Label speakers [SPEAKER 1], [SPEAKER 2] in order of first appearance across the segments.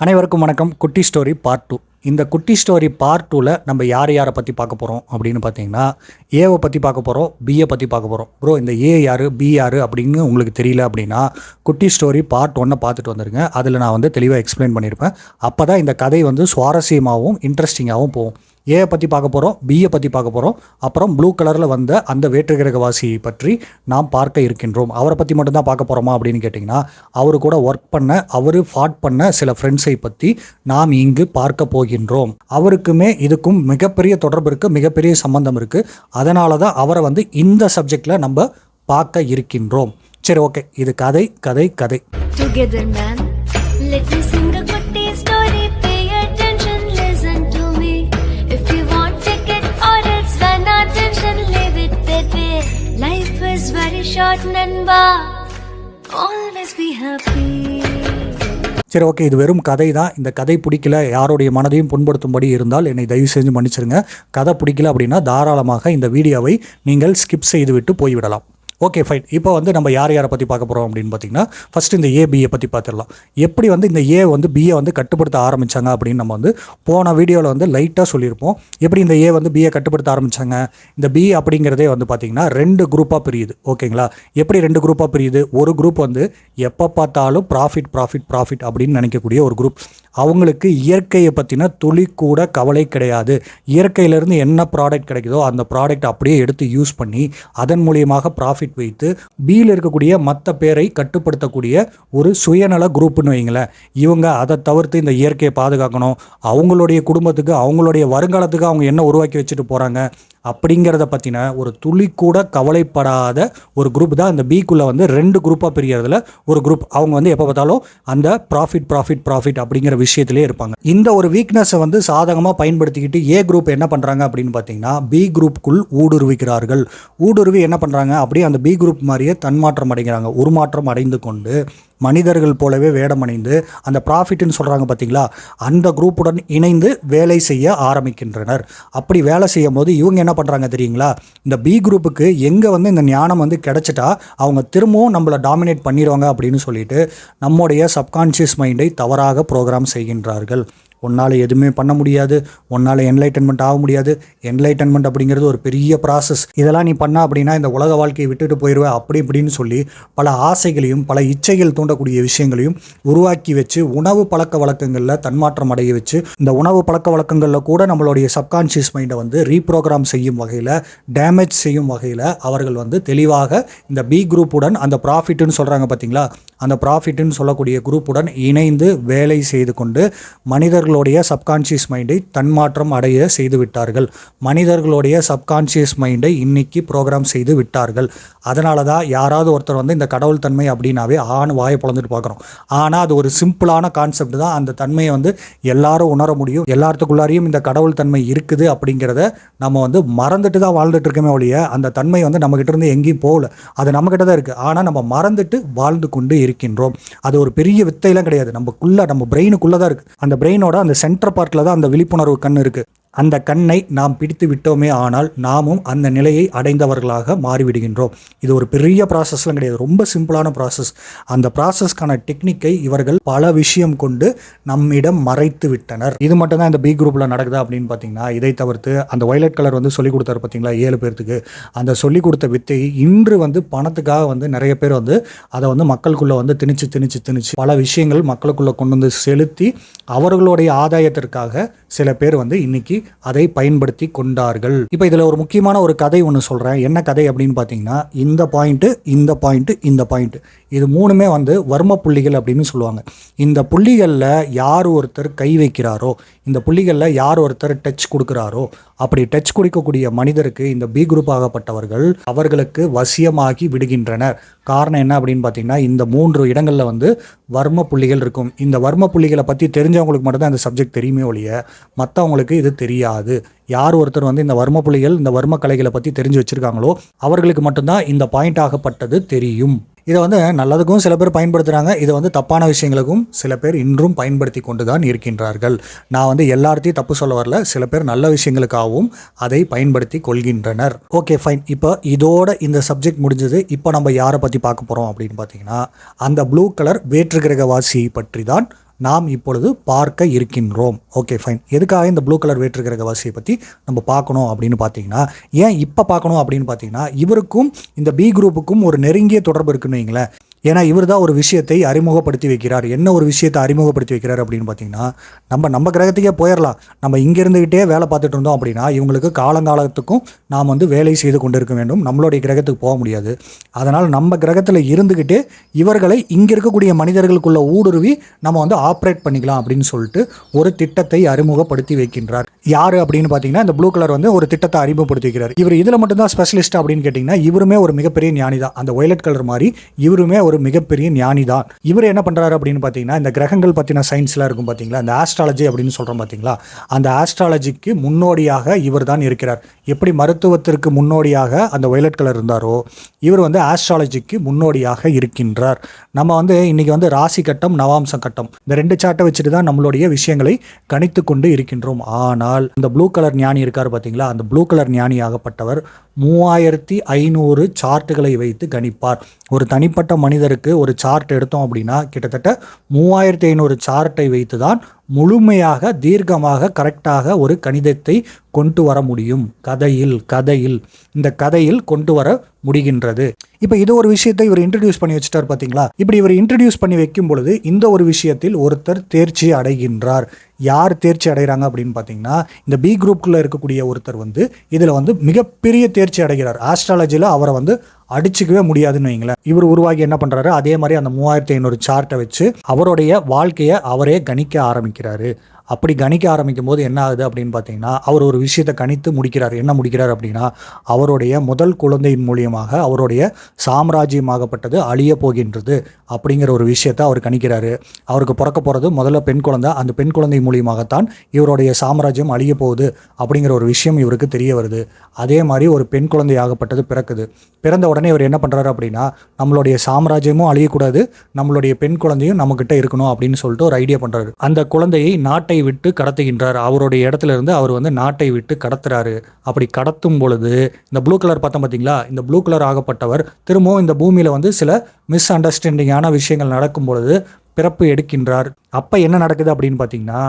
[SPEAKER 1] அனைவருக்கும் வணக்கம். குட்டி ஸ்டோரி பார்ட் டூ. இந்த குட்டி ஸ்டோரி பார்ட் டூவில் நம்ம யார் யாரை பற்றி பார்க்க போகிறோம் அப்படின்னு பார்த்தீங்கன்னா ஏவை பற்றி பார்க்க போகிறோம் பியை பற்றி பார்க்க போகிறோம் ப்ரோ இந்த ஏ யார் பி யார் அப்படின்னு உங்களுக்கு தெரியல அப்படின்னா குட்டி ஸ்டோரி பார்ட் ஒன்னை பார்த்துட்டு வந்துருங்க. அதில் நான் வந்து தெளிவாக எக்ஸ்பிளைன் பண்ணியிருப்பேன் அப்போ தான் இந்த கதை வந்து சுவாரஸ்யமாகவும் இன்ட்ரெஸ்டிங்காகவும் போகும். ஏயை பற்றி பார்க்க போகிறோம் பியை பற்றி பார்க்க போகிறோம் அப்புறம் ப்ளூ கலரில் வந்த அந்த வேற்றுகிரகவாசியை பற்றி நாம் பார்க்க இருக்கின்றோம். அவரை பற்றி மட்டும்தான் பார்க்க போகிறோமா அப்படின்னு கேட்டிங்கன்னா அவர் கூட ஒர்க் பண்ண அவர் ஃபாட் பண்ண சில ஃப்ரெண்ட்ஸை பற்றி நாம் இங்கு பார்க்க போகின்றோம். அவருக்குமே இதுக்கும் மிகப்பெரிய தொடர்பு இருக்குது மிகப்பெரிய சம்பந்தம் இருக்குது அதனால தான் அவரை வந்து இந்த சப்ஜெக்டில் நம்ம பார்க்க இருக்கின்றோம். சரி ஓகே இது கதை கதை கதை.
[SPEAKER 2] Together, man. Let me short, நண்பா Always be happy.
[SPEAKER 1] சரி ஓகே இது வெறும் கதை தான் இந்த கதை பிடிக்கல யாருடைய மனதையும் புண்படுத்தும்படி இருந்தால் என்னை தயவு செஞ்சு மன்னிச்சிருங்க. கதை பிடிக்கல அப்படின்னா தாராளமாக இந்த வீடியோவை நீங்கள் ஸ்கிப் செய்துவிட்டு போய்விடலாம். ஓகே ஃபைன் இப்போ வந்து நம்ம யார் யாரை பற்றி பார்க்க போகிறோம் அப்படின்னு பார்த்தீங்கன்னா ஃபஸ்ட் இந்த ஏ பற்றி பார்த்துடலாம். எப்படி வந்து இந்த ஏ வந்து பிஏ வந்து கட்டுப்படுத்த ஆரம்பித்தாங்க அப்படின்னு நம்ம வந்து போன வீடியோவில் வந்து லைட்டாக சொல்லியிருப்போம். எப்படி இந்த ஏ வந்து பிஏ கட்டுப்படுத்த ஆரம்பித்தாங்க இந்த பி அப்படிங்கிறதே வந்து பார்த்திங்கன்னா ரெண்டு குரூப்பாக பிரியுது. ஓகேங்களா எப்படி ரெண்டு குரூப்பாக பிரியுது? ஒரு குரூப் வந்து எப்போ பார்த்தாலும் ப்ராஃபிட் ப்ராஃபிட் ப்ராஃபிட் அப்படின்னு நினைக்கக்கூடிய ஒரு குரூப் அவங்களுக்கு இயற்கையை பற்றின துளி கூட கவலை கிடையாது. இயற்கையிலேருந்து என்ன ப்ராடக்ட் கிடைக்குதோ அந்த ப்ராடக்ட் அப்படியே எடுத்து யூஸ் பண்ணி அதன் மூலியமாக ப்ராஃபிட் வைத்து பியில் இருக்கக்கூடிய மற்ற பேரை கட்டுப்படுத்தக்கூடிய ஒரு சுயநல குரூப்னு வைங்களேன் இவங்க அதை தவிர்த்து இந்த இயற்கையை பாதுகாக்கணும். அவங்களுடைய குடும்பத்துக்கு அவங்களுடைய வருங்காலத்துக்கு அவங்க என்ன உருவாக்கி வச்சுட்டு போகிறாங்க அப்படிங்கிறத பற்றின ஒரு துளி கூட கவலைப்படாத ஒரு குரூப் தான். அந்த பிக்குள்ளே வந்து ரெண்டு குரூப்பாக பிரியறதுல ஒரு குரூப் அவங்க வந்து எப்போ பார்த்தாலும் அந்த ப்ராஃபிட் ப்ராஃபிட் ப்ராஃபிட் அப்படிங்கிற விஷயத்திலே இருப்பாங்க. இந்த ஒரு வீக்னஸை வந்து சாதகமாக பயன்படுத்திக்கிட்டு ஏ குரூப் என்ன பண்ணுறாங்க அப்படின்னு பார்த்தீங்கன்னா பி குரூப்புக்குள் ஊடுருவிக்கிறார்கள். ஊடுருவி என்ன பண்ணுறாங்க அப்படியே அந்த பி குரூப் மாதிரியே தன்மாற்றம் அடைகிறாங்க. உருமாற்றம் அடைந்து கொண்டு மனிதர்கள் போலவே வேடமணிந்து அந்த ப்ராஃபிட்னு சொல்கிறாங்க பார்த்தீங்களா அந்த குரூப்புடன் இணைந்து வேலை செய்ய ஆரம்பிக்கின்றனர். அப்படி வேலை செய்யும் போது இவங்க என்ன பண்ணுறாங்க தெரியுங்களா? இந்த பி குரூப்புக்கு எங்கே வந்து இந்த ஞானம் வந்து கிடச்சிட்டா அவங்க திரும்பவும் நம்மளை டாமினேட் பண்ணிடுவாங்க அப்படின்னு சொல்லிட்டு நம்முடைய சப்கான்ஷியஸ் மைண்டை தவறாக ப்ரோக்ராம் செய்கின்றார்கள். உன்னால் எதுவுமே பண்ண முடியாது உன்னால் என்லைட்டன்மெண்ட் ஆக முடியாது. என்லைட்டன்மெண்ட் அப்படிங்கிறது ஒரு பெரிய ப்ராசஸ் இதெல்லாம் நீ பண்ண அப்படின்னா இந்த உலக வாழ்க்கையை விட்டுட்டு போயிடுவேன் அப்படி இப்படின்னு சொல்லி பல ஆசைகளையும் பல இச்சைகள் தூண்டக்கூடிய விஷயங்களையும் உருவாக்கி வச்சு உணவு பழக்க வழக்கங்களில் தன்மாற்றம் அடைய வச்சு இந்த உணவு பழக்க வழக்கங்களில் கூட நம்மளுடைய சப்கான்ஷியஸ் மைண்டை வந்து ரீப்ரோக்ராம் செய்யும் வகையில் டேமேஜ் செய்யும் வகையில் அவர்கள் வந்து தெளிவாக இந்த பி குரூப்புடன் அந்த ப்ராஃபிட்னு சொல்கிறாங்க பார்த்தீங்களா அந்த ப்ராஃபிட்னு சொல்லக்கூடிய குரூப்புடன் இணைந்து வேலை செய்து கொண்டு மனிதர்களுடைய சப்கான்ஷியஸ் மைண்டை தன்மாற்றம் அடைய செய்து விட்டார்கள். மனிதர்களுடைய சப்கான்ஷியஸ் மைண்டை இன்னைக்கு ப்ரோக்ராம் செய்து விட்டார்கள். அதனால தான் யாராவது ஒருத்தர் வந்து இந்த கடவுள் தன்மை அப்படின்னாவே ஆண் வாயை பிளந்துட்டு பார்க்குறோம். ஆனால் அது ஒரு சிம்பிளான கான்செப்ட் தான். அந்த தன்மையை வந்து எல்லாரும் உணர முடியும். எல்லாத்துக்குள்ளாரையும் இந்த கடவுள் தன்மை இருக்குது அப்படிங்கிறத நம்ம வந்து மறந்துட்டு தான் வாழ்ந்துட்டு இருக்கோமே ஒழிய அந்த தன்மை வந்து நம்மகிட்ட இருந்து எங்கேயும் போகல. அது நம்மகிட்ட தான் இருக்குது ஆனால் நம்ம மறந்துட்டு வாழ்ந்து கொண்டு இருக்கின்றோம். அது ஒரு பெரிய வித்தையெல்லாம் கிடையாது. நமக்குள்ள நம்ம பிரெயினுக்குள்ளே தான் இருக்குது அந்த பிரெயினோட அந்த சென்டர் பார்ட்டில் தான் அந்த விழிப்புணர்வு கண் இருக்குது அந்த கண்ணை நாம் பிடித்து விட்டோமே ஆனால் நாமும் அந்த நிலையை அடைந்தவர்களாக மாறிவிடுகின்றோம். இது ஒரு பெரிய ப்ராசஸ்லாம் கிடையாது. ரொம்ப சிம்பிளான ப்ராசஸ் அந்த ப்ராசஸ்க்கான டெக்னிக்கை இவர்கள் பல விஷயம் கொண்டு நம்மிடம் மறைத்து விட்டனர். இது மட்டும் தான் இந்த பி குரூப்பில் நடக்குதா அப்படின்னு பார்த்தீங்கன்னா இதை தவிர்த்து அந்த வயலட் கலர் வந்து சொல்லிக் கொடுத்தாரு பார்த்தீங்களா ஏழு பேர்த்துக்கு. அந்த சொல்லிக் கொடுத்த வித்தை இன்று வந்து பணத்துக்காக வந்து நிறைய பேர் வந்து அதை வந்து மக்களுக்குள்ளே வந்து திணிச்சு திணிச்சு திணிச்சு பல விஷயங்கள் மக்களுக்குள்ளே கொண்டு வந்து செலுத்தி அவர்களுடைய ஆதாயத்திற்காக சில பேர் வந்து இன்னைக்கு அதை பயன்படுத்தி கொண்டார்கள். இப்போ இதில் ஒரு முக்கியமான ஒரு கதை ஒன்று சொல்கிறேன் என்ன கதை அப்படின்னு பார்த்தீங்கன்னா இந்த பாயிண்ட்டு இந்த பாயிண்ட்டு இந்த பாயிண்ட்டு இது மூணுமே வந்து வர்ம புள்ளிகள் அப்படின்னு சொல்லுவாங்க. இந்த புள்ளிகளில் யார் ஒருத்தர் கை வைக்கிறாரோ இந்த புள்ளிகளில் யார் ஒருத்தர் டச் கொடுக்குறாரோ அப்படி டச் கொடுக்கக்கூடிய மனிதருக்கு இந்த பி குரூப் ஆகப்பட்டவர்கள் அவர்களுக்கு வசியமாகி விடுகின்றனர். காரணம் என்ன அப்படின்னு பார்த்தீங்கன்னா இந்த மூன்று இடங்களில் வந்து வர்ம புள்ளிகள் இருக்கும். இந்த வர்ம புள்ளிகளை பற்றி தெரிஞ்சவங்களுக்கு மட்டும்தான் இந்த சப்ஜெக்ட் தெரியுமே ஒழிய மற்றவங்களுக்கு இது தெரியாது. யார் ஒருத்தர் வந்து இந்த வர்ம புள்ளிகள் இந்த வர்ம கலைகளை பற்றி தெரிஞ்சு வச்சுருக்காங்களோ அவர்களுக்கு மட்டும்தான் இந்த பாயிண்ட் ஆகப்பட்டது தெரியும். இதை வந்து நல்லதுக்கும் சில பேர் பயன்படுத்துகிறாங்க இதை வந்து தப்பான விஷயங்களுக்கும் சில பேர் இன்றும் பயன்படுத்தி கொண்டு தான் இருக்கின்றார்கள். நான் வந்து எல்லார்த்தையும் தப்பு சொல்ல வரல. சில பேர் நல்ல விஷயங்களுக்காகவும் அதை பயன்படுத்தி கொள்கின்றனர். ஓகே ஃபைன் இப்போ இதோட இந்த சப்ஜெக்ட் முடிஞ்சது. இப்போ நம்ம யாரை பற்றி பார்க்க போகிறோம் அப்படின்னு பார்த்தீங்கன்னா அந்த ப்ளூ கலர் வேற்று கிரகவாசி பற்றி தான் நாம் இப்பொழுது பார்க்க இருக்கின்றோம். ஓகே ஃபைன் எதுக்காக இந்த ப்ளூ கலர் வேற்றுக்கிற கவாசியை பற்றி நம்ம பார்க்கணும் அப்படின்னு பார்த்தீங்கன்னா ஏன் இப்போ பார்க்கணும் அப்படின்னு பார்த்தீங்கன்னா இவருக்கும் இந்த பி குரூப்புக்கும் ஒரு நெருங்கிய தொடர்பு இருக்குன்னு வைங்களேன். ஏன்னா இவர் தான் ஒரு விஷயத்தை அறிமுகப்படுத்தி வைக்கிறார். என்ன ஒரு விஷயத்தை அறிமுகப்படுத்தி வைக்கிறார் அப்படின்னு பார்த்தீங்கன்னா நம்ம நம்ம கிரகத்துக்கே போயிடலாம் நம்ம இங்கே இருந்துக்கிட்டே வேலை பார்த்துட்டு இருந்தோம் அப்படின்னா இவங்களுக்கு காலங்காலத்துக்கும் நாம் வந்து வேலை செய்து கொண்டிருக்க வேண்டும். நம்மளுடைய கிரகத்துக்கு போக முடியாது. அதனால் நம்ம கிரகத்தில் இருந்துக்கிட்டே இவர்களை இங்கே இருக்கக்கூடிய மனிதர்களுக்குள்ள ஊடுருவி நம்ம வந்து ஆப்ரேட் பண்ணிக்கலாம் அப்படின்னு சொல்லிட்டு ஒரு திட்டத்தை அறிமுகப்படுத்தி வைக்கின்றார். யார் அப்படின்னு பார்த்தீங்கன்னா இந்த ப்ளூ கலர் வந்து ஒரு திட்டத்தை அறிமுகப்படுத்தி வைக்கிறார். இவர் இதில் மட்டும்தான் ஸ்பெஷலிஸ்ட் அப்படின்னு கேட்டிங்கன்னா இவருமே ஒரு மிகப்பெரிய ஞானி தான் அந்த ஒயலட் கலர் மாதிரி இவருமே ஒரு மிகப்பெரிய ஞானி தான் இவர் என்ன பண்ணுறாரு அப்படின்னு பார்த்தீங்கன்னா இந்த கிரகங்கள் பற்றின சயின்ஸ்லாம் இருக்கும் பார்த்தீங்களா இந்த ஆஸ்ட்ராலஜி அப்படின்னு சொல்கிறோம் பார்த்தீங்களா அந்த ஆஸ்ட்ராலஜிக்கு முன்னோடியாக இவர் தான் இருக்கிறார். எப்படி மருத்துவத்திற்கு முன்னோடியாக அந்த ஒயலட் கலர் இருந்தாரோ இவர் வந்து ஆஸ்ட்ராலஜிக்கு முன்னோடியாக இருக்கின்றார். நம்ம வந்து இன்னைக்கு வந்து ராசி கட்டம் நவாம்சம் கட்டம். இந்த ரெண்டு சார்ட்டை வச்சுட்டு தான் நம்மளுடைய விஷயங்களை கணித்து கொண்டு இருக்கின்றோம். ஆனால் இந்த ப்ளூ கலர் ஞானி இருக்கார் பார்த்தீங்களா அந்த ப்ளூ கலர் ஞானி ஆகப்பட்டவர் மூவாயிரத்தி ஐநூறு சார்ட்டுகளை வைத்து கணிப்பார். ஒரு தனிப்பட்ட மனிதருக்கு ஒரு சார்ட் எடுத்தோம் அப்படின்னா கிட்டத்தட்ட மூவாயிரத்தி ஐநூறு சார்ட்டை வைத்து தான் முழுமையாக தீர்க்கமாக கரெக்டாக ஒரு கணிதத்தை கொண்டு வர முடியும். கதையில் கதையில். இந்த கதையில் கொண்டு வர முடிகின்றது. இப்போ இது ஒரு விஷயத்தை இவர் இன்ட்ரடியூஸ் பண்ணி வச்சுட்டார் பார்த்தீங்களா இப்படி இவர் இன்ட்ரடியூஸ் பண்ணி வைக்கும் பொழுது இந்த ஒரு விஷயத்தில் ஒருத்தர் தேர்ச்சி அடைகின்றார். யார் தேர்ச்சி அடைகிறாங்க அப்படின்னு பார்த்தீங்கன்னா இந்த பி குரூப்புக்குள்ள இருக்கக்கூடிய ஒருத்தர் வந்து இதில் வந்து மிகப்பெரிய தேர்ச்சி அடைகிறார். ஆஸ்ட்ராலஜியில் அவரை வந்து அடிச்சுக்கவே முடியாதுன்னு வைங்களேன். இவர் உருவாகி என்ன பண்ணுறாரு அதே மாதிரி அந்த மூவாயிரத்தி ஐநூறு சார்ட்டை வச்சு அவருடைய வாழ்க்கையை அவரே கணிக்க ஆரம்பிக்கிறாரு. அப்படி கணிக்க ஆரம்பிக்கும் போது என்ன ஆகுது அப்படின்னு பார்த்தீங்கன்னா அவர் ஒரு விஷயத்தை கணித்து முடிக்கிறார். என்ன முடிக்கிறார் அப்படின்னா அவருடைய முதல் குழந்தையின் மூலியமாக அவருடைய சாம்ராஜ்யமாகப்பட்டது அழிய போகின்றது அப்படிங்கிற ஒரு விஷயத்தை அவர் கணிக்கிறாரு. அவருக்கு பிறக்க போகிறது முதல்ல பெண் குழந்தை அந்த பெண் குழந்தை மூலியமாகத்தான் இவருடைய சாம்ராஜ்யம் அழிய போகுது அப்படிங்கிற ஒரு விஷயம் இவருக்கு தெரிய வருது. அதே மாதிரி ஒரு பெண் குழந்தையாகப்பட்டது பிறக்குது. பிறந்த உடனே இவர் என்ன பண்ணுறாரு அப்படின்னா நம்மளுடைய சாம்ராஜ்யமும் அழியக்கூடாது நம்மளுடைய பெண் குழந்தையும் நம்மக்கிட்ட இருக்கணும் அப்படின்னு சொல்லிட்டு ஒரு ஐடியா பண்ணுறாரு அந்த குழந்தையை நாட்டை விட்டு கடத்துகின்றார். அவருடைய இடத்துல இருந்து அவர் வந்து நாட்டை விட்டு கடத்துறாரு. அப்படி கடத்தும் பொழுது இந்த ப்ளூ கலர் பார்த்தோம் பார்த்தீங்களா? இந்த ப்ளூ கலர் ஆகப்பட்டவர் திரும்பவும் இந்த பூமியில் வந்து சில மிஸ் அண்டர்ஸ்டாண்டிங்கான விஷயங்கள் நடக்கும் பொழுது பிறப்பு எடுக்கின்றார். அப்போ என்ன நடக்குது அப்படின்னு பார்த்தீங்கன்னா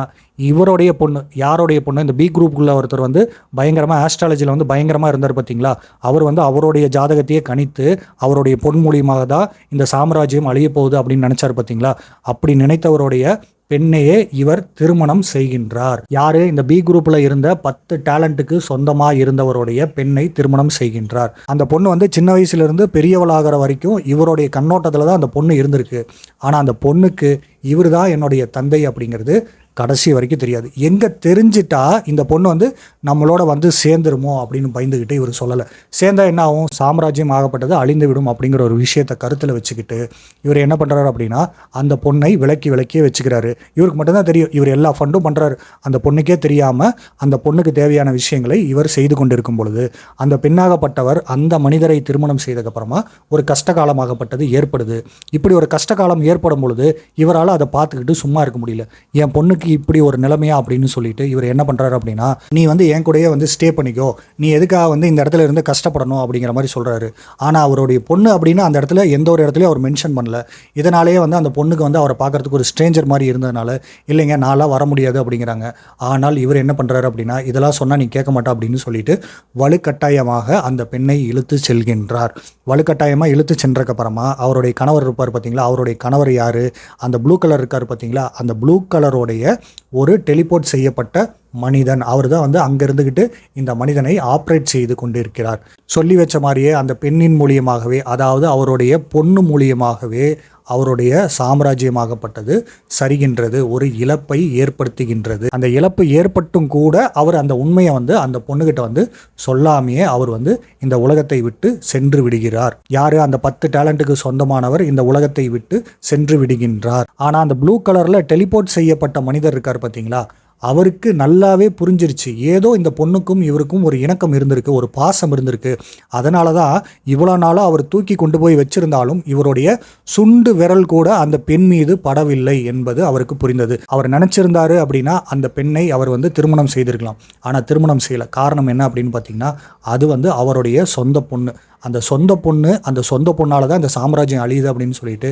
[SPEAKER 1] இவருடைய பொண்ணு யாருடைய பொண்ணு? இந்த பி குரூப்புக்குள்ள ஒருத்தர் வந்து பயங்கரமாக ஆஸ்ட்ராலஜியில் வந்து பயங்கரமாக இருந்தார் பார்த்தீங்களா? அவர் வந்து அவருடைய ஜாதகத்தையே கணித்து அவருடைய பொன் மூலியமாக தான் இந்த சாம்ராஜ்யம் அழிய போகுது அப்படின்னு நினச்சார் பார்த்தீங்களா? அப்படி நினைத்தவருடைய பெண்ணையே இவர் திருமணம் செய்கின்றார். யாரு இந்த பி குரூப்ல இருந்த பத்து டேலண்ட்டுக்கு சொந்தமா இருந்தவருடைய பெண்ணை திருமணம் செய்கின்றார். அந்த பொண்ணு வந்து சின்ன வயசுல இருந்து பெரியவளாகிற வரைக்கும் இவருடைய கண்ணோட்டத்துல தான் அந்த பொண்ணு இருந்திருக்கு. ஆனா அந்த பொண்ணுக்கு இவர் தான் என்னுடைய தந்தை அப்படிங்கிறது கடைசி வரைக்கும் தெரியாது. எங்கே தெரிஞ்சிட்டா இந்த பொண்ணு வந்து நம்மளோட வந்து சேர்ந்துருமோ அப்படின்னு பயந்துக்கிட்டு இவர் சொல்லலை. சேர்ந்தா என்ன ஆகும்? சாம்ராஜ்யம் ஆகப்பட்டது அழிந்து விடும் அப்படிங்கிற ஒரு விஷயத்தை கருத்தில் வச்சுக்கிட்டு இவர் என்ன பண்ணுறாரு அப்படின்னா அந்த பொண்ணை விலக்கி விலக்கியே வச்சுக்கிறாரு. இவருக்கு மட்டும்தான் தெரியும். இவர் எல்லா ஃபண்டும் பண்ணுறாரு அந்த பொண்ணுக்கே தெரியாமல் அந்த பொண்ணுக்கு தேவையான விஷயங்களை இவர் செய்து கொண்டிருக்கும் பொழுது அந்த பெண்ணாகப்பட்டவர் அந்த மனிதரை திருமணம் செய்ததுக்கப்புறமா ஒரு கஷ்ட காலமாகப்பட்டது ஏற்படுது. இப்படி ஒரு கஷ்ட காலம் ஏற்படும் பொழுது இவரால் அதை பார்த்துக்கிட்டு சும்மா இருக்க முடியல. என் பொண்ணுக்கு இப்படி ஒரு நிலைமையா அப்படின்னு சொல்லிட்டு இவர் என்ன பண்ணுறாரு அப்படின்னா நீ வந்து என் கூடயே வந்து ஸ்டே பண்ணிக்கோ. நீ எதுக்காக வந்து இந்த இடத்துல இருந்து கஷ்டப்படணும் அப்படிங்கிற மாதிரி சொல்கிறாரு ஆனால் அவருடைய பொண்ணு அப்படின்னு அந்த இடத்துல எந்த ஒரு இடத்துலையும் அவர் மென்ஷன் பண்ணல. இதனாலேயே வந்து அந்த பொண்ணுக்கு வந்து அவரை பார்க்கறதுக்கு ஒரு ஸ்ட்ரேஞ்சர் மாதிரி இருந்ததுனால இல்லைங்க நான்லாம் வர முடியாது அப்படிங்கிறாங்க. ஆனால் இவர் என்ன பண்ணுறாரு அப்படின்னா இதெல்லாம் சொன்னால் நீ கேட்க மாட்டா அப்படின்னு சொல்லிட்டு வலுக்கட்டாயமாக அந்த பெண்ணை இழுத்து செல்கின்றார். வலுக்கட்டாயமாக இழுத்து சென்றக்கப்புறமா அவருடைய கணவர் இருப்பார் பார்த்தீங்களா அவருடைய கணவர் யார்? அந்த ப்ளூ கலர் இருக்கார் பார்த்தீங்களா அந்த ப்ளூ கலருடைய ஒரு டெலிபோர்ட் செய்யப்பட்ட மனிதன். அவர் தான் வந்து அங்கே இருந்துக்கிட்டு இந்த மனிதனை ஆப்ரேட் செய்து கொண்டிருக்கிறார். சொல்லி வச்ச மாதிரியே அந்த பெண்ணின் மூலியமாகவே அதாவது அவருடைய பொண்ணு மூலியமாகவே அவருடைய சாம்ராஜ்யமாகப்பட்டது சரிகின்றது ஒரு இழப்பை ஏற்படுத்துகின்றது. அந்த இழப்பு ஏற்பட்டும் கூட அவர் அந்த உண்மையை வந்து அந்த பொண்ணுகிட்ட வந்து சொல்லாமையே அவர் வந்து இந்த உலகத்தை விட்டு சென்று விடுகிறார். யாரு? அந்த பத்து டேலண்ட்டுக்கு சொந்தமானவர் இந்த உலகத்தை விட்டு சென்று விடுகின்றார். ஆனால் அந்த ப்ளூ கலரில் டெலிபோர்ட் செய்யப்பட்ட மனிதர் இருக்கார் பார்த்தீங்களா அவருக்கு நல்லாவே புரிஞ்சிருச்சு. ஏதோ இந்த பொண்ணுக்கும் இவருக்கும் ஒரு இணக்கம் இருந்திருக்கு ஒரு பாசம் இருந்திருக்கு. அதனால தான் இவ்வளோ நாளாக அவர் தூக்கி கொண்டு போய் வச்சிருந்தாலும் இவருடைய சுண்டு விரல் கூட அந்த பெண் மீது படவில்லை என்பது அவருக்கு புரிந்தது. அவர் நினச்சிருந்தாரு அப்படின்னா அந்த பெண்ணை அவர் வந்து திருமணம் செய்திருக்கலாம். ஆனால் திருமணம் செய்யலை. காரணம் என்ன அப்படின்னு பார்த்தீங்கன்னா அது வந்து அவருடைய சொந்த பொண்ணு. அந்த சொந்த பொண்ணு அந்த சொந்த பொண்ணால் தான் இந்த சாம்ராஜ்யம் அழியுது அப்படின்னு சொல்லிட்டு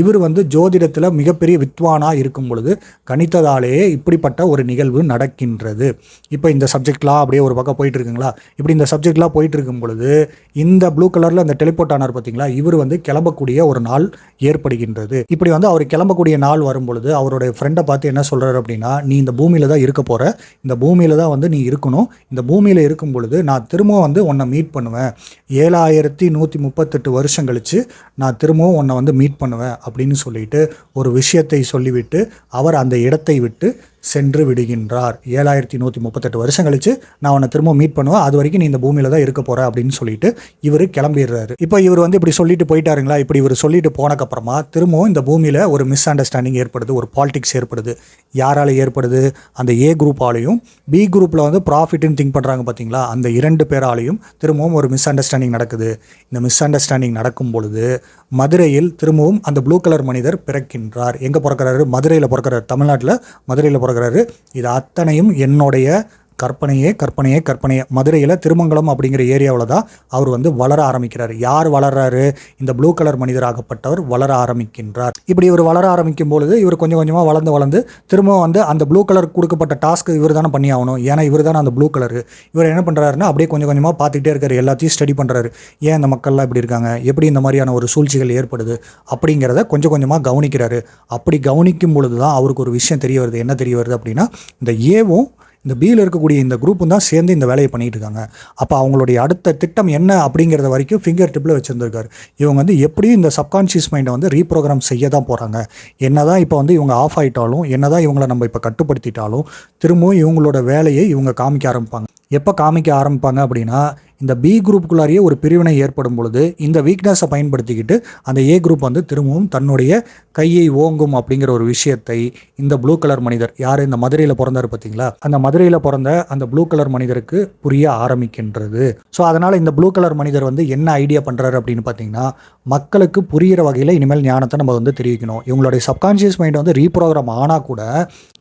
[SPEAKER 1] இவர் வந்து ஜோதிடத்தில் மிகப்பெரிய வித்வானாக இருக்கும் பொழுது கணித்ததாலேயே இப்படிப்பட்ட ஒரு நிகழ்வு நடக்கின்றது. இப்போ இந்த சப்ஜெக்ட்லாம் அப்படியே ஒரு பக்கம் போயிட்டு இருக்குங்களா இப்படி இந்த சப்ஜெக்ட்லாம் போயிட்டு இருக்கும் பொழுது இந்த ப்ளூ கலரில் அந்த டெலிபோர்ட் ஆனார் பார்த்தீங்களா இவர் வந்து கிளம்பக்கூடிய ஒரு நாள் ஏற்படுகின்றது. இப்படி வந்து அவர் கிளம்பக்கூடிய நாள் வரும் பொழுது அவருடைய ஃப்ரெண்டை பார்த்து என்ன சொல்கிறார் அப்படின்னா நீ இந்த பூமியில் தான் இருக்க போகிற இந்த பூமியில் தான் வந்து நீ இருக்கணும். இந்த பூமியில் இருக்கும் பொழுது நான் திரும்பவும் வந்து உன்னை மீட் பண்ணுவேன். ஏழாயிரம் ஆயிரத்தி நூற்றி முப்பத்தெட்டு வருஷம் கழித்து நான் திரும்பவும் உன்னை வந்து மீட் பண்ணுவேன் அப்படின்னு சொல்லிட்டு ஒரு விஷயத்தை சொல்லிவிட்டு அவர் அந்த இடத்தை விட்டு சென்று விடுகின்றார். ஏழாயிரத்தி நூற்றி முப்பத்தெட்டு வருஷம் கழிச்சு நான் உன்னை திரும்ப மீட் பண்ணுவேன். அது வரைக்கும் நீ இந்த பூமியில் தான் இருக்க போகிற அப்படின்னு சொல்லிட்டு இவர் கிளம்பிடுறாரு. இப்போ இவர் வந்து இப்படி சொல்லிட்டு போயிட்டாருங்களா? இப்படி இவர் சொல்லிட்டு போனக்கப்புறமா திரும்பவும் இந்த பூமியில் ஒரு மிஸ் அண்டர்ஸ்டாண்டிங் ஏற்படுது ஒரு பாலிடிக்ஸ் ஏற்படுது. யாரால் ஏற்படுது? அந்த ஏ குரூப்பாலையும் பி குரூப்பில் வந்து ப்ராஃபிட்னு திங்க் பண்ணுறாங்க பார்த்தீங்களா அந்த இரண்டு பேராலையும் திரும்பவும் ஒரு மிஸ் அண்டர்ஸ்டாண்டிங் நடக்குது. இந்த மிஸ் அண்டர்ஸ்டாண்டிங் நடக்கும் பொழுது மதுரையில் திரும்பவும் அந்த ப்ளூ கலர் மனிதர் பிறக்கின்றார். எங்கே பிறக்கிறாரு? மதுரையில் பிறக்கிறார். தமிழ்நாட்டில் மதுரையில் பிறக்க கஷ்டப்படுகிறாரு இது அத்தனையும் என்னுடைய கற்பனையே கற்பனையே கற்பனையே. மதுரையில் திருமங்கலம் அப்படிங்கிற ஏரியாவில் தான் அவர் வந்து வளர ஆரம்பிக்கிறார். யார் வளர்றாரு? இந்த ப்ளூ கலர் மனிதராகப்பட்டவர் வளர ஆரம்பிக்கின்றார். இப்படி இவர் வளர ஆரம்பிக்கும் பொழுது இவர் கொஞ்சம் கொஞ்சமாக வளர்ந்து வளர்ந்து திரும்ப வந்து அந்த ப்ளூ கலர் கொடுக்கப்பட்ட டாஸ்க்கு இவர் தானே பண்ணி ஆகணும். ஏன்னா இவர் தானே அந்த ப்ளூ கலர். இவர் என்ன பண்ணுறாருன்னா அப்படியே கொஞ்சம் கொஞ்சமாக பார்த்துக்கிட்டே இருக்கார். எல்லாத்தையும் ஸ்டடி பண்ணுறாரு ஏன் இந்த மக்கள்லாம் இப்படி இருக்காங்க? எப்படி இந்த மாதிரியான ஒரு சூழ்ச்சிகள் ஏற்படுது? அப்படிங்கிறத கொஞ்சம் கொஞ்சமாக கவனிக்கிறாரு. அப்படி கவனிக்கும் பொழுது தான் அவருக்கு ஒரு விஷயம் தெரிய வருது. என்ன தெரிய வருது அப்படின்னா இந்த ஏவும் இந்த பியில் இருக்கக்கூடிய இந்த குரூப்பும் தான் சேர்ந்து இந்த வேலையை பண்ணிட்டு இருக்காங்க. அப்போ அவங்களுடைய அடுத்த திட்டம் என்ன அப்படிங்கிறத வரைக்கும் ஃபிங்கர் டிப்பில் வச்சுருந்துருக்காரு. இவங்க வந்து எப்படியும் இந்த சப்கான்ஷியஸ் மைண்டை வந்து ரீப்ரோக்ராம் செய்ய தான் போகிறாங்க என்ன தான் இப்போ வந்து இவங்க ஆஃப் ஆகிட்டாலும் என்ன தான் இவங்களை நம்ம இப்போ கட்டுப்படுத்திட்டாலும் திரும்பவும் இவங்களோட வேலையை இவங்க காமிக்க ஆரம்பிப்பாங்க. எப்போ காமிக்க ஆரம்பிப்பாங்க அப்படின்னா இந்த பி குரூப்புக்குள்ளாரியே ஒரு பிரிவினை ஏற்படும் பொழுது இந்த வீக்னஸை பயன்படுத்திக்கிட்டு அந்த ஏ குரூப் வந்து திரும்பவும் தன்னுடைய கையை ஓங்கும் அப்படிங்கிற ஒரு விஷயத்தை இந்த ப்ளூ கலர் மனிதர் யார்? இந்த மதுரையில் பிறந்தார் பார்த்தீங்களா? அந்த மதுரையில் பிறந்த அந்த ப்ளூ கலர் மனிதருக்கு புரிய ஆரம்பிக்கின்றது. ஸோ அதனால் இந்த ப்ளூ கலர் மனிதர் வந்து என்ன ஐடியா பண்ணுறாரு அப்படின்னு பார்த்தீங்கன்னா மக்களுக்கு புரிகிற வகையில் இனிமேல் ஞானத்தை நம்ம வந்து தெரிவிக்கணும். இவங்களுடைய சப்கான்ஷியஸ் மைண்ட் வந்து ரீப்ரோக்ராம் ஆனால் கூட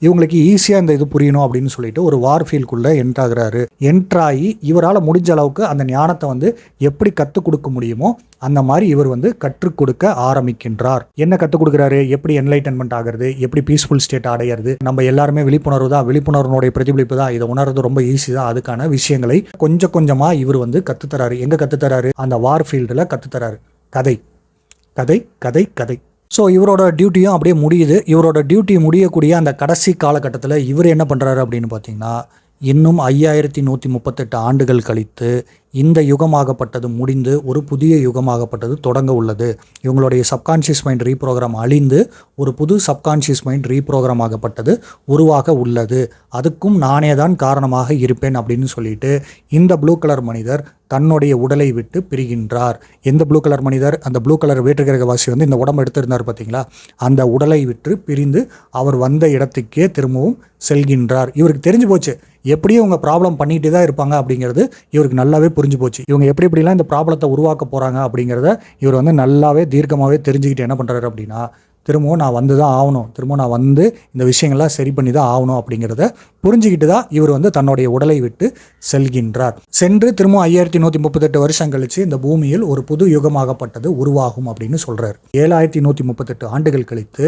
[SPEAKER 1] இவங்களுக்கு ஈஸியாக இந்த இது புரியணும் அப்படின்னு சொல்லிட்டு ஒரு வார் ஃபீல்டுக்குள்ளே என்ட்ராகிறாரு என்ட்ராகி இவரால் முடிஞ்ச அளவுக்கு அந்த ஞானத்தை வந்து எப்படி கற்றுக் கொடுக்க முடியுமோ அந்த மாதிரி இவர் வந்து கற்றுக் கொடுக்க ஆரம்பிக்கின்றார். என்ன கற்றுக் கொடுக்குறாரு? எப்படி என்லைட்டன்மெண்ட் ஆகிறது? எப்படி பீஸ்ஃபுல் ஸ்டேட் அடையிறது? நம்ம எல்லாருமே விழிப்புணர்வு தான். விழிப்புணர்வுனுடைய பிரதிபலிப்பு தான். இதை உணர்றது ரொம்ப ஈஸி தான். அதுக்கான விஷயங்களை கொஞ்சம் கொஞ்சமாக இவர் வந்து கற்றுத்தராரு எங்கே கற்றுத்தராரு அந்த வார் ஃபீல்டில் கற்றுத்தராரு கதை. கதை கதை கதை. ஸோ இவரோட டியூட்டியும் அப்படியே முடியுது. இவரோட டியூட்டி முடியக்கூடிய அந்த கடைசி காலகட்டத்தில் இவர் என்ன பண்ணுறாரு அப்படின்னு பார்த்தீங்கன்னா இன்னும் ஐயாயிரத்தி நூற்றி முப்பத்தெட்டு ஆண்டுகள் கழித்து இந்த யுகமாகப்பட்டது முடிந்து ஒரு புதிய யுகமாகப்பட்டது தொடங்க உள்ளது. இவங்களுடைய சப்கான்ஷியஸ் மைண்ட் ரீப்ரோக்ராம் அழிந்து ஒரு புது சப்கான்ஷியஸ் மைண்ட் ரீப்ரோக்ராம் ஆகப்பட்டது உருவாக உள்ளது. அதுக்கும் நானே தான் காரணமாக இருப்பேன் அப்படின்னு சொல்லிட்டு இந்த ப்ளூ கலர் மனிதர் தன்னுடைய உடலை விட்டு பிரிகின்றார். எந்த ப்ளூ கலர் மனிதர்? அந்த ப்ளூ கலர் வேற்றுக்கிரகவாசி வந்து இந்த உடம்பு எடுத்திருந்தார் பார்த்தீங்களா அந்த உடலை விட்டு பிரிந்து அவர் வந்த இடத்துக்கே திரும்பவும் செல்கின்றார். இவருக்கு தெரிஞ்சு போச்சு. எப்படியும் இவங்க ப்ராப்ளம் பண்ணிகிட்டே தான் இருப்பாங்க அப்படிங்கிறது இவருக்கு நல்லாவே புரிஞ்சு போச்சு. இவங்க எப்படி எப்படிலாம் இந்த ப்ராப்ளத்தை உருவாக்க போகிறாங்க அப்படிங்கிறத இவர் வந்து நல்லாவே தீர்க்கமாகவே தெரிஞ்சுக்கிட்டு என்ன பண்ணுறாரு அப்படின்னா திரும்பவும் நான் வந்து தான் ஆகணும். திரும்பவும் நான் வந்து இந்த விஷயங்கள்லாம் சரி பண்ணி தான் ஆகணும் அப்படிங்கிறத புரிஞ்சுக்கிட்டு தான் இவர் வந்து தன்னுடைய உடலை விட்டு செல்கின்றார். சென்று திரும்பவும் ஐயாயிரத்தி நூற்றி முப்பத்தெட்டு வருஷம் கழித்து இந்த பூமியில் ஒரு புது யுகமாகப்பட்டது உருவாகும் அப்படின்னு சொல்கிறார் ஏழாயிரத்தி நூற்றி முப்பத்தெட்டு ஆண்டுகள் கழித்து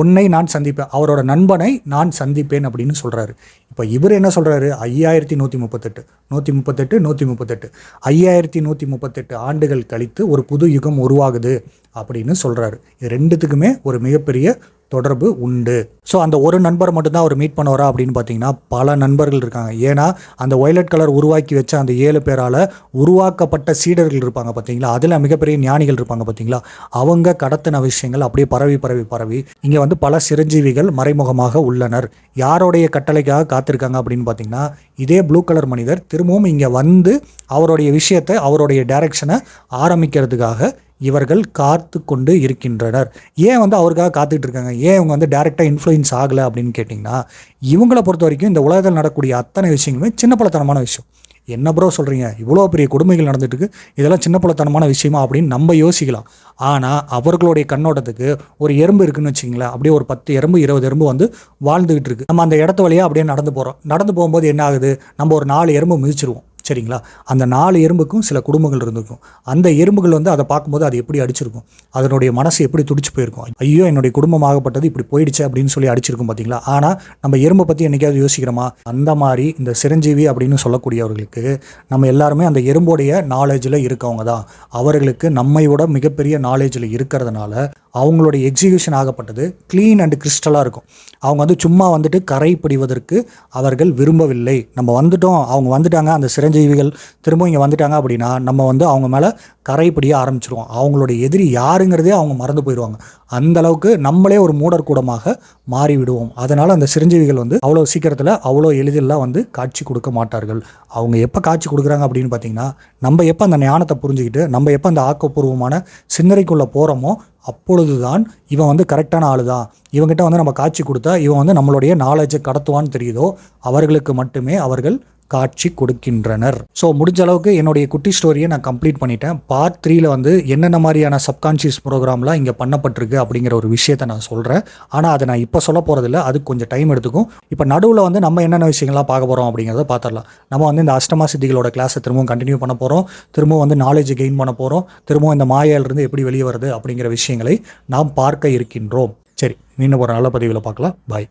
[SPEAKER 1] உன்னை நான் சந்திப்பேன் அவரோட நண்பனை நான் சந்திப்பேன் அப்படின்னு சொல்கிறாரு இப்போ இவர் என்ன சொல்கிறாரு ஐயாயிரத்தி நூற்றி முப்பத்தெட்டு நூற்றி முப்பத்தெட்டு நூற்றி முப்பத்தெட்டு. ஐயாயிரத்தி நூற்றி முப்பத்தெட்டு ஆண்டுகள் கழித்து ஒரு புது யுகம் உருவாகுது. அப்படின்னு சொல்கிறாரு இது ரெண்டுத்துக்குமே ஒரு மிகப்பெரிய தொடர்பு உண்டு. ஸோ அந்த ஒரு நண்பர் மட்டும்தான் அவர் மீட் பண்ணுவாரா அப்படின்னு பார்த்தீங்கன்னா பல நண்பர்கள் இருக்காங்க. ஏன்னா அந்த ஒயலட் கலர் உருவாக்கி வச்ச அந்த ஏழு பேரால் உருவாக்கப்பட்ட சீடர்கள் இருப்பாங்க பார்த்தீங்களா? அதில் மிகப்பெரிய ஞானிகள் இருப்பாங்க பார்த்தீங்களா? அவங்க கடத்தின விஷயங்கள் அப்படியே பரவி பரவி பரவி இங்கே வந்து பல சிரஞ்சீவிகள் மறைமுகமாக உள்ளனர். யாருடைய கட்டளைக்காக காத்திருக்காங்க அப்படின்னு பார்த்தீங்கன்னா இதே ப்ளூ கலர் மனிதர் திரும்பவும் இங்கே வந்து அவருடைய விஷயத்தை அவருடைய டைரக்ஷனை ஆரம்பிக்கிறதுக்காக இவர்கள் காத்து கொண்டு இருக்கின்றனர். ஏன் வந்து அவருக்காக காத்துக்கிட்டு இருக்காங்க? ஏன் இவங்க வந்து டேரெக்டாக இன்ஃப்ளூயன்ஸ் ஆகலை அப்படின்னு கேட்டிங்கன்னா இவங்களை பொறுத்த வரைக்கும் இந்த உலகத்தில் நடக்கக்கூடிய அத்தனை விஷயங்களுமே சின்ன பலத்தனமான விஷயம். என்ன ப்ரோ சொல்கிறீங்க இவ்வளோ பெரிய கொடுமைகள் நடந்துட்டு இதெல்லாம் சின்ன பலத்தனமான விஷயமா அப்படின்னு நம்ம யோசிக்கலாம். ஆனால் அவர்களுடைய கண்ணோட்டத்துக்கு ஒரு எறும்பு இருக்குன்னு வச்சிங்களேன் அப்படியே ஒரு பத்து எறும்பு இருபது எறும்பு வந்து வாழ்ந்துகிட்டு இருக்கு. நம்ம அந்த இடத்து வழியாக அப்படியே நடந்து போகிறோம் நடந்து போகும்போது என்ன ஆகுது? நம்ம ஒரு நாலு எறும்பு மிதிச்சிருவோம். சரிங்களா? அந்த நாலு எறும்புக்கும் சில குடும்பங்கள் இருந்திருக்கும். அந்த எறும்புகள் வந்து அதை பார்க்கும்போது அது எப்படி அடிச்சிருக்கும்? அதனுடைய மனசு எப்படி துடிச்சு போயிருக்கும்? ஐயோ என்னுடைய குடும்பமாகப்பட்டது இப்படி போயிடுச்சு அப்படின்னு சொல்லி அடிச்சிருக்கும் பார்த்தீங்களா ஆனால் நம்ம எறும்பை பற்றி என்றைக்காவது யோசிக்கிறோமா? அந்த மாதிரி இந்த சிரஞ்சீவி அப்படின்னு சொல்லக்கூடியவர்களுக்கு நம்ம எல்லாருமே அந்த எறும்போடைய நாலேஜில் இருக்கவங்க தான். அவர்களுக்கு நம்மை விட மிகப்பெரிய நாலேஜில் இருக்கிறதுனால அவங்களுடைய எக்ஸிகியூஷன் ஆகப்பட்டது க்ளீன் அண்ட் கிறிஸ்டலாக இருக்கும். அவங்க வந்து சும்மா வந்துட்டு கரை பிடிவதற்கு அவர்கள் விரும்பவில்லை. நம்ம வந்துட்டோம் அவங்க வந்துட்டாங்க அந்த சிரஞ்சீவிகள் திரும்ப இங்கே வந்துட்டாங்க அப்படின்னா நம்ம வந்து அவங்க மேலே கரைப்பிடிய ஆரம்பிச்சிருவோம். அவங்களுடைய எதிரி யாருங்கிறதே அவங்க மறந்து போயிடுவாங்க. அந்த அளவுக்கு நம்மளே ஒரு மூடர்கூடமாக மாறி விடுவோம் அதனால் அந்த சிரஞ்சீவிகள் வந்து அவ்வளோ சீக்கிரத்தில் அவ்வளோ எளிதெல்லாம் வந்து காட்சி கொடுக்க மாட்டார்கள். அவங்க எப்போ காட்சி கொடுக்குறாங்க அப்படின்னு பார்த்தீங்கன்னா நம்ம எப்போ அந்த ஞானத்தை புரிஞ்சுக்கிட்டு நம்ம எப்போ அந்த ஆக்கப்பூர்வமான சிந்தனைக்குள்ளே போகிறோமோ அப்பொழுதுதான் இவன் வந்து கரெக்டான ஆளு தான் இவங்கிட்ட வந்து நம்ம காட்சி கொடுத்தா இவன் வந்து நம்மளுடைய நாலேஜை கடத்துவான்னு தெரியுதோ அவர்களுக்கு மட்டுமே அவர்கள் காட்சி கொடுக்கின்றனர். ஸோ முடிஞ்ச அளவுக்கு என்னுடைய குட்டி ஸ்டோரியை நான் கம்ப்ளீட் பண்ணிட்டேன். பார்ட் த்ரீல வந்து என்னென்ன மாதிரியான சப்கான்ஷியஸ் ப்ரோக்ராம்லாம் இங்கே பண்ணப்பட்டிருக்கு அப்படிங்கிற ஒரு விஷயத்தை நான் சொல்கிறேன் ஆனால் அதை நான் இப்போ சொல்ல போகிறதில்ல அதுக்கு கொஞ்சம் டைம் எடுத்துக்கும். இப்போ நடுவில் வந்து நம்ம என்னென்ன விஷயங்கள்லாம் பார்க்க போகிறோம் அப்படிங்கிறத பார்த்துடலாம். நம்ம வந்து இந்த அஷ்டமா சித்திகளோட கிளாஸை திரும்பவும் கண்டினியூ பண்ண போகிறோம் திரும்பவும் வந்து நாலேஜ் கெயின் பண்ண போகிறோம் திரும்பவும் இந்த மாயாலிருந்து எப்படி வெளியே வருது அப்படிங்கிற விஷயங்களை நாம் பார்க்க இருக்கின்றோம். சரி மீண்டும் ஒரு நல்ல பதிவில் பார்க்கலாம். பாய்